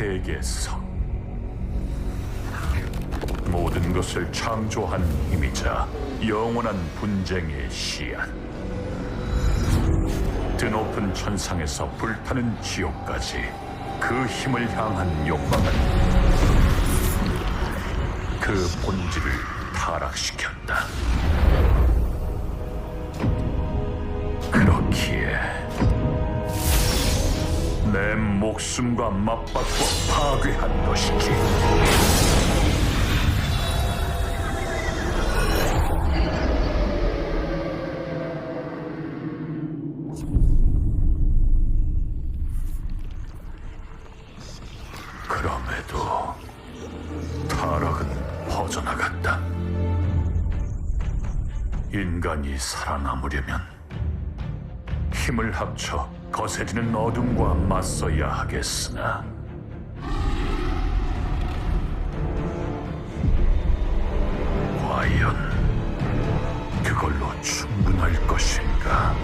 세계 성 모든 것을 창조한 힘이자 영원한 분쟁의 씨앗 드높은 천상에서 불타는 지옥까지 그 힘을 향한 욕망은 그 본질을 타락시켰다. 내 목숨과 맞받고 파괴한 것이지. 그럼에도 타락은 퍼져나갔다. 인간이 살아남으려면 힘을 합쳐 거세지는 어둠과 맞서야 하겠으나 과연 그걸로 충분할 것인가?